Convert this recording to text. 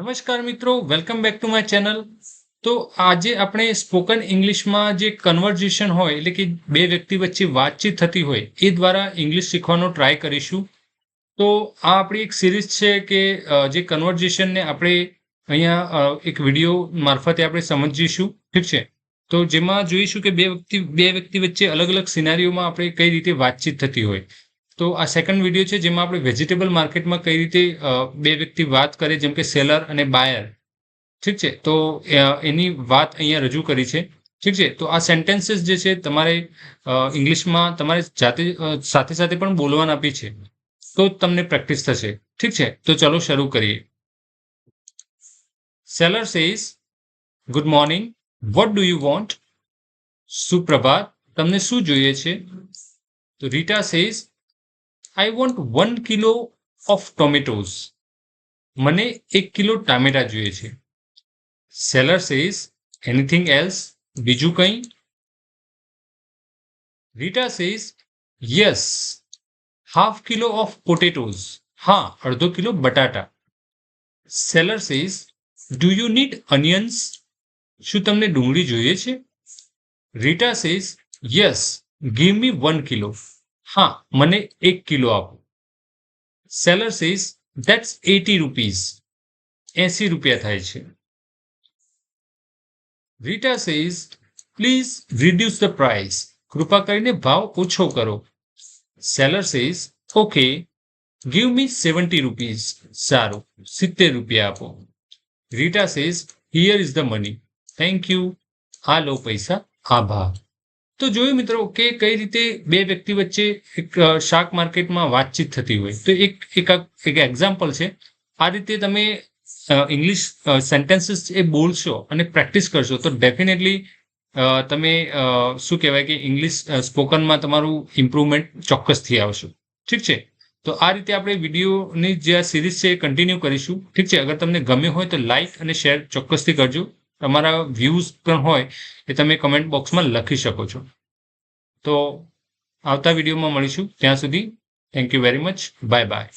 નમસ્કાર મિત્રો welcome back to my channel તો આજે આપણે સ્પોકન ઇંગ્લિશમાં જે કન્વર્ઝેશન હોય, એટલે કે બે વ્યક્તિ વચ્ચે વાતચીત થતી હોય, એ દ્વારા ઇંગ્લિશ શીખવાનો ટ્રાય કરીશું. તો આ આપણી એક સિરીઝ છે કે જે કન્વર્ઝેશનને આપણે અહીંયા એક વીડિયો મારફતે આપણે સમજીશું. ઠીક છે? તો જેમાં જોઈશું કે બે વ્યક્તિ બે વ્યક્તિ વચ્ચે અલગ અલગ સિનારીઓમાં આપણે કઈ રીતે વાતચીત થતી હોય. તો આ સેકન્ડ વીડિયો છે જેમાં આપણે વેજીટેબલ માર્કેટમાં કઈ રીતે બે વ્યક્તિ વાત કરે, જેમ કે સેલર અને બાયર ઠીક છે? તો એની વાત અહીંયા રજૂ કરી છે. ઠીક છે? તો આ સેન્ટેન્સીસ જે છે તમારે ઇંગ્લિશમાં તમારે જાતે સાથે સાથે પણ બોલવાના આપી છે. તો તમને પ્રેક્ટિસ થશે. ઠીક છે? તો ચલો શરૂ કરીએ. Seller says good morning what do you want સુપ્રભાત, તમને શું જોઈએ છે? તો Rita says I want one kilo of tomatoes મને એક કિલો ટામેટા જોઈએ છે. સેલર સેઝ એનીથિંગ એલ્સ બીજું કંઈ? Rita says yes half kilo of potatoes હા, અડધો કિલો બટાટા. Seller says do you need onions શું તમને ડુંગળી જોઈએ છે? Rita says yes give me one kilo હા, મને એક કિલો આપો. Seller says that's eighty rupees એસી રૂપિયા થાય છે. Rita says please reduce the price કૃપા કરીને ભાવ ઓછો કરો. Seller says okay give me seventy rupees સારું, સિત્તેર રૂપિયા આપો. Rita says here is the money thank you આ લો પૈસા, આભાર. તો જોયું મિત્રો કે કઈ રીતે બે વ્યક્તિ વચ્ચે એક શાક માર્કેટમાં વાતચીત થતી હોય. તો એક એક એક એક્ઝામ્પલ છે. આ રીતે તમે ઇંગ્લિશ સેન્ટેન્સીસ એ બોલશો અને પ્રેક્ટિસ કરશો, તો ડેફિનેટલી તમે શું કહેવાય કે ઇંગ્લિશ સ્પોકનમાં તમારું ઇમ્પ્રુવમેન્ટ ચોક્કસથી આવશે. ઠીક છે? તો આ રીતે આપણે વિડીયોની જે આ સિરીઝ છે એ કન્ટિન્યુ કરીશું. ઠીક છે? અગર તમને ગમ્યું હોય તો લાઇક અને શેર ચોક્કસથી કરજો. તમારા વ્યૂઝ પણ હોય એ તમે કમેન્ટ બોક્સમાં લખી શકો છો. તો આવતા વિડીયોમાં મળીશું. ત્યાં સુધી thank you very much bye bye